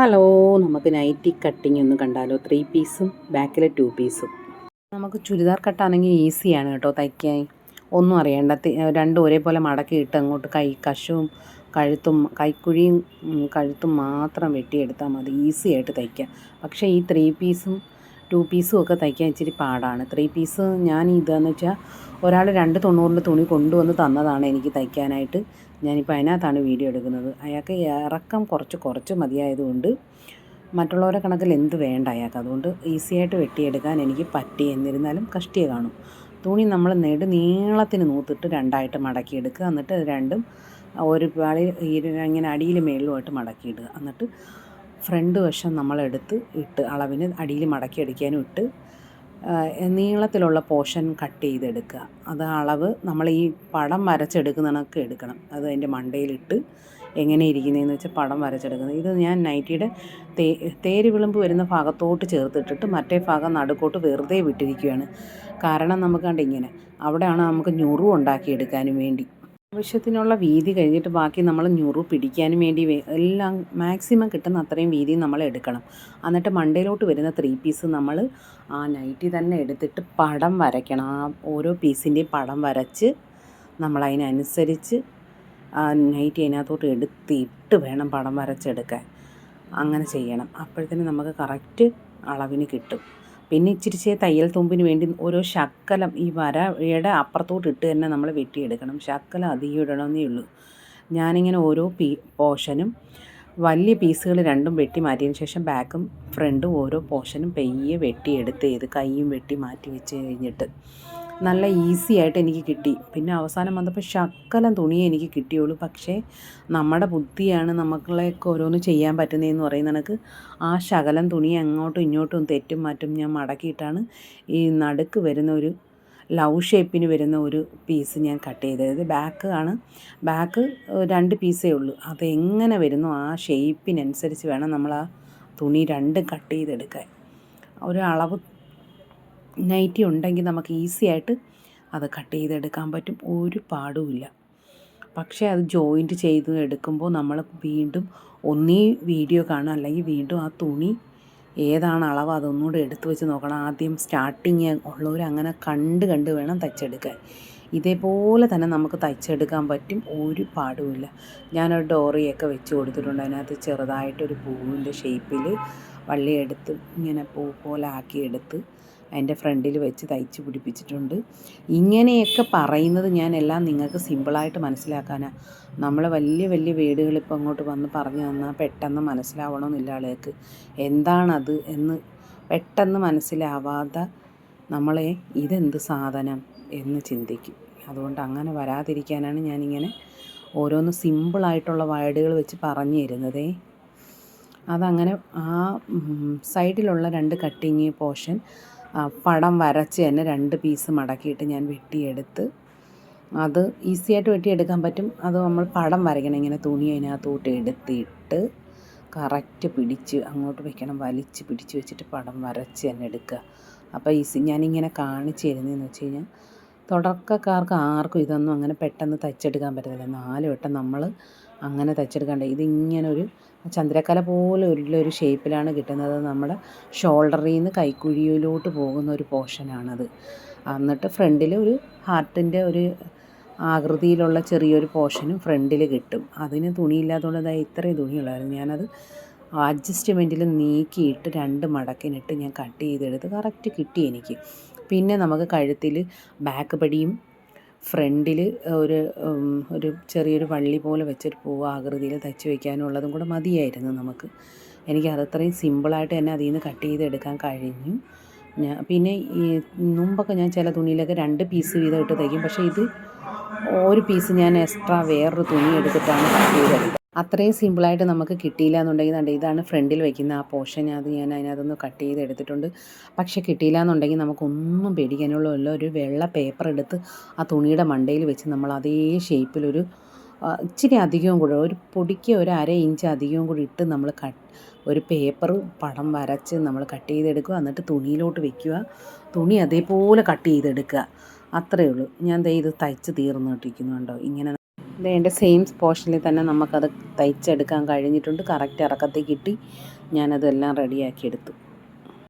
Hello നമുക്ക് nightie cutting ഒന്ന് കണ്ടാലോ? ത്രീ പീസും ബാക്കിലെ ടു പീസും നമുക്ക് ചുരിദാർ കട്ടാണെങ്കിൽ ഈസിയാണ് കേട്ടോ തയ്ക്കാൻ. ഒന്നും അറിയണ്ട. രണ്ടും ഒരേപോലെ മടക്കിയിട്ട് അങ്ങോട്ട് കൈ കശുവും കഴുത്തും കൈക്കുഴിയും കഴുത്തും മാത്രം വെട്ടിയെടുത്താൽ മതി. ഈസിയായിട്ട് തയ്ക്കാം. പക്ഷേ ഈ ത്രീ പീസും ടു പീസും ഒക്കെ തയ്ക്കാൻ ഇച്ചിരി പാടാണ്. ത്രീ പീസ് ഞാൻ ഇതാന്ന് വെച്ചാൽ ഒരാൾ രണ്ട് തൊണ്ണൂറിന്റെ തുണി കൊണ്ടുവന്ന് തന്നതാണ് എനിക്ക് തയ്ക്കാനായിട്ട്. ഞാനിപ്പോൾ അതിനകത്താണ് വീഡിയോ എടുക്കുന്നത്. അയാൾക്ക് ഇറക്കം കുറച്ച് കുറച്ച് മതിയായതുകൊണ്ട് മറ്റുള്ളവരെ കണക്കിൽ എന്ത് വേണ്ട അയാൾക്ക്. അതുകൊണ്ട് ഈസിയായിട്ട് വെട്ടിയെടുക്കാൻ എനിക്ക് പറ്റി. എന്നിരുന്നാലും കഷ്ടിയെ കാണും. തുണി നമ്മൾ നെടു നീളത്തിന് നൂത്തിട്ട് രണ്ടായിട്ട് മടക്കിയെടുക്കുക എന്നിട്ട് രണ്ടും ഒരു പാളി ഇങ്ങനെ അടിയിൽ മേളിലുമായിട്ട് മടക്കിയിടുക എന്നിട്ട് ഫ്രണ്ട് വശം നമ്മളെടുത്ത് ഇട്ട് അളവിന് അടിയിൽ മടക്കി അടിക്കാനും ഇട്ട് നീളത്തിലുള്ള പോർഷൻ കട്ട് ചെയ്തെടുക്കുക. അത് അളവ് നമ്മൾ ഈ പടം വരച്ചെടുക്കുന്നതൊക്കെ എടുക്കണം. അത് അതിന്റെ മണ്ടയിലിട്ട് എങ്ങനെ ഇരിക്കുന്നതെന്ന് വെച്ചാൽ പടം വരച്ചെടുക്കുന്നത്. ഇത് ഞാൻ നൈറ്റിയുടെ തേ തേര് വിളുമ്പ് വരുന്ന ഭാഗത്തോട്ട് ചേർത്തിട്ടിട്ട് മറ്റേ ഭാഗം നടുക്കോട്ട് വെറുതെ വിട്ടിരിക്കുകയാണ്. കാരണം നമുക്ക് ഇങ്ങനെ അവിടെയാണ് നമുക്ക് ഞുറു ഉണ്ടാക്കിയെടുക്കാനും വേണ്ടി. ആവശ്യത്തിനുള്ള വീതി കഴിഞ്ഞിട്ട് ബാക്കി നമ്മൾ ഞുറു പിടിക്കാനും വേണ്ടി എല്ലാം മാക്സിമം കിട്ടുന്ന അത്രയും വീതി നമ്മൾ എടുക്കണം. എന്നിട്ട് മണ്ടയിലോട്ട് വരുന്ന ത്രീ പീസ് നമ്മൾ ആ നൈറ്റി തന്നെ എടുത്തിട്ട് പടം വരയ്ക്കണം. ആ ഓരോ പീസിന്റെയും പടം വരച്ച് നമ്മൾ അതിനനുസരിച്ച് ആ നൈറ്റി അതിനകത്തോട്ട് എടുത്തിട്ട് വേണം പടം വരച്ചെടുക്കാൻ. അങ്ങനെ ചെയ്യണം. അപ്പോഴത്തേനും നമുക്ക് കറക്റ്റ് അളവിന് കിട്ടും. പിന്നെ ഇച്ചിരിച്ചേ തയ്യൽ തുമ്പിന് വേണ്ടി ഓരോ ശക്കലം ഈ വരയുടെ അപ്പുറത്തോട്ട് ഇട്ട് തന്നെ നമ്മൾ വെട്ടിയെടുക്കണം. ശക്കലം അധികം ഇടണമെന്നേ ഉള്ളൂ. ഞാനിങ്ങനെ ഓരോ പീ പോർഷനും വലിയ പീസുകൾ രണ്ടും വെട്ടി മാറ്റിയതിന് ശേഷം ബാക്കും ഫ്രണ്ടും ഓരോ പോർഷനും പെയ്യെ വെട്ടിയെടുത്ത് ചെയ്ത് കൈയും വെട്ടി മാറ്റി വെച്ച് കഴിഞ്ഞിട്ട് നല്ല ഈസി ആയിട്ട് എനിക്ക് കിട്ടി. പിന്നെ അവസാനം വന്നപ്പോൾ ശക്കലം തുണിയേ എനിക്ക് കിട്ടിയുള്ളൂ. പക്ഷേ നമ്മുടെ ബുദ്ധിയാണ് നമുക്കുള്ളതൊക്കെ ഓരോന്ന് ചെയ്യാൻ പറ്റുന്നതെന്ന് പറയുന്ന കണക്ക് ആ ശകലം തുണി അങ്ങോട്ടും ഇങ്ങോട്ടും തെറ്റും മാറ്റും ഞാൻ മടക്കിയിട്ടാണ് ഈ നടുക്ക് വരുന്ന ഒരു ലവ് ഷേപ്പിന് വരുന്ന ഒരു പീസ് ഞാൻ കട്ട് ചെയ്തത്. ബാക്ക് ആണ്. ബാക്ക് രണ്ട് പീസേ ഉള്ളൂ. അത് എങ്ങനെ വരുന്നു ആ ഷേപ്പിനനുസരിച്ച് വേണം നമ്മൾ ആ തുണി രണ്ടും കട്ട് ചെയ്തെടുക്കാൻ. ഒരു അളവ് നൈറ്റി ഉണ്ടെങ്കിൽ നമുക്ക് ഈസി ആയിട്ട് അത് കട്ട് ചെയ്തെടുക്കാൻ പറ്റും. ഒരു പാടുമില്ല പക്ഷേ അത് ജോയിന്റ് ചെയ്ത് എടുക്കുമ്പോൾ നമ്മൾ വീണ്ടും ഒന്നീ വീഡിയോ കാണുക അല്ലെങ്കിൽ വീണ്ടും ആ തുണി ഏതാണ് അളവ് അതൊന്നുകൂടെ എടുത്തു വെച്ച് നോക്കണം. ആദ്യം സ്റ്റാർട്ടിങ് ഉള്ളവർ അങ്ങനെ കണ്ട് കണ്ട് വേണം തയ്ച്ചെടുക്കാൻ. ഇതേപോലെ തന്നെ നമുക്ക് തയ്ച്ചെടുക്കാൻ പറ്റും. ഒരു പാടുമില്ല ഞാനൊരു ഡോറിയൊക്കെ വെച്ച് കൊടുത്തിട്ടുണ്ട്. അതിനകത്ത് ചെറുതായിട്ടൊരു പൂവിന്റെ ഷേപ്പിൽ വള്ളിയെടുത്ത് ഇങ്ങനെ പൂ പോലെ ആക്കിയെടുത്ത് അതിന്റെ ഫ്രണ്ടിൽ വെച്ച് തയ്ച്ച് പിടിപ്പിച്ചിട്ടുണ്ട്. ഇങ്ങനെയൊക്കെ പറയുന്നത് ഞാൻ എല്ലാം നിങ്ങൾക്ക് സിമ്പിളായിട്ട് മനസ്സിലാക്കാനാണ് നമ്മൾ വലിയ വലിയ വീടുകൾ ഇപ്പോൾ അങ്ങോട്ട് വന്ന് പറഞ്ഞു തന്നാൽ പെട്ടെന്ന് മനസ്സിലാവണമെന്നില്ല ആളുകൾക്ക്. എന്താണത് എന്ന് പെട്ടെന്ന് മനസ്സിലാവാതെ നമ്മളെ ഇതെന്ത് സാധനം എന്ന് ചിന്തിക്കും. അതുകൊണ്ട് അങ്ങനെ വരാതിരിക്കാനാണ് ഞാനിങ്ങനെ ഓരോന്ന് സിമ്പിളായിട്ടുള്ള വേർഡുകൾ വെച്ച് പറഞ്ഞു തരുന്നതേ. അതങ്ങനെ ആ സൈഡിലുള്ള രണ്ട് കട്ടിങ് പോർഷൻ പടം വരച്ച് തന്നെ രണ്ട് പീസ് മടക്കിയിട്ട് ഞാൻ വെട്ടിയെടുത്ത് അത് ഈസി ആയിട്ട് വെട്ടിയെടുക്കാൻ പറ്റും. അത് നമ്മൾ പടം വരയ്ക്കണം. ഇങ്ങനെ തുണി അതിനകത്തോട്ട് എടുത്തിട്ട് കറക്റ്റ് പിടിച്ച് അങ്ങോട്ട് വെക്കണം. വലിച്ച് പിടിച്ച് വെച്ചിട്ട് പടം വരച്ച് തന്നെ എടുക്കുക. അപ്പോൾ ഈസി ഞാനിങ്ങനെ കാണിച്ച് തരുന്നതെന്ന് വെച്ച് കഴിഞ്ഞാൽ തുടക്കക്കാർക്ക് ആർക്കും ഇതൊന്നും അങ്ങനെ പെട്ടെന്ന് തയ്ച്ചെടുക്കാൻ പറ്റത്തില്ല. നാല് വട്ടം നമ്മൾ അങ്ങനെ തയ്ച്ചെടുക്കാണ്ട് ഇതിങ്ങനെ ഒരു ചന്ദ്രക്കല പോലെ ഒരു ഷേപ്പിലാണ് കിട്ടുന്നത്. നമ്മുടെ ഷോൾഡറിൽ നിന്ന് കൈക്കുഴിയിലോട്ട് പോകുന്ന ഒരു പോർഷനാണത്. എന്നിട്ട് ഫ്രണ്ടിൽ ഒരു ഹാർട്ടിന്റെ ഒരു ആകൃതിയിലുള്ള ചെറിയൊരു പോർഷനും ഫ്രണ്ടിൽ കിട്ടും. അതിന് തുണിയില്ലാത്തതുകൊണ്ട് ഇത്രയും തുണിയുള്ളായിരുന്നു. ഞാനത് അഡ്ജസ്റ്റ്മെന്റിൽ നീക്കിയിട്ട് രണ്ട് മടക്കിനിട്ട് ഞാൻ കട്ട് ചെയ്തെടുത്ത് കറക്റ്റ് കിട്ടി എനിക്ക്. പിന്നെ നമുക്ക് കഴുത്തിൽ ബാക്ക് പടിയും ഫ്രണ്ടിൽ ഒരു ഒരു ചെറിയൊരു വള്ളി പോലെ വെച്ചൊരു പൂവ് ആകൃതിയിൽ തയ്ച്ച് വയ്ക്കാനുള്ളതും കൂടെ മതിയായിരുന്നു നമുക്ക്. എനിക്ക് അതത്രയും സിമ്പിളായിട്ട് തന്നെ അതിൽ നിന്ന് കട്ട് ചെയ്തെടുക്കാൻ കഴിഞ്ഞു. ഞാൻ പിന്നെ ഈ മുമ്പൊക്കെ ഞാൻ ചില തുണിയിലൊക്കെ രണ്ട് പീസ് വീതം ഇട്ട് തയ്ക്കും. പക്ഷേ ഇത് ഒരു പീസ് ഞാൻ എക്സ്ട്രാ വേറൊരു തുണി എടുത്തിട്ടാണ് കട്ട് ചെയ്തെടുത്തത്. അത്രയും സിമ്പിളായിട്ട് നമുക്ക് കിട്ടിയില്ല എന്നുണ്ടെങ്കിൽ കണ്ടേ ഇതാണ് ഫ്രണ്ടിൽ വയ്ക്കുന്ന ആ പോർഷൻ. അത് ഞാൻ അതിനകത്തൊന്ന് കട്ട് ചെയ്ത് എടുത്തിട്ടുണ്ട് പക്ഷേ കിട്ടിയില്ല എന്നുണ്ടെങ്കിൽ നമുക്കൊന്നും പേടിക്കാനുള്ള ഒരു വെള്ള പേപ്പർ എടുത്ത് ആ തുണിയുടെ മണ്ടയിൽ വെച്ച് നമ്മൾ അതേ ഷേപ്പിലൊരു ഇച്ചിരി അധികവും കൂടെ ഒരു പൊടിക്ക് ഒരു അര ഇഞ്ച് അധികവും കൂടി ഇട്ട് നമ്മൾ കട്ട് ഒരു പേപ്പർ പടം വരച്ച് നമ്മൾ കട്ട് ചെയ്തെടുക്കുക. എന്നിട്ട് തുണിയിലോട്ട് വെക്കുക. തുണി അതേപോലെ കട്ട് ചെയ്തെടുക്കുക. അത്രയേ ഉള്ളൂ. ഞാൻ ദേ ഇത് തയ്ച്ച് തീർന്നിട്ടിരിക്കുന്നു കണ്ടോ ഇങ്ങനെ എന്റെ സെയിം പോർഷനിൽ തന്നെ നമുക്കത് തയ്ച്ചെടുക്കാൻ കഴിഞ്ഞിട്ടുണ്ട്. കറക്റ്റ് ഇറക്കത്തിൽ കിട്ടി. ഞാനതെല്ലാം റെഡിയാക്കി എടുത്തു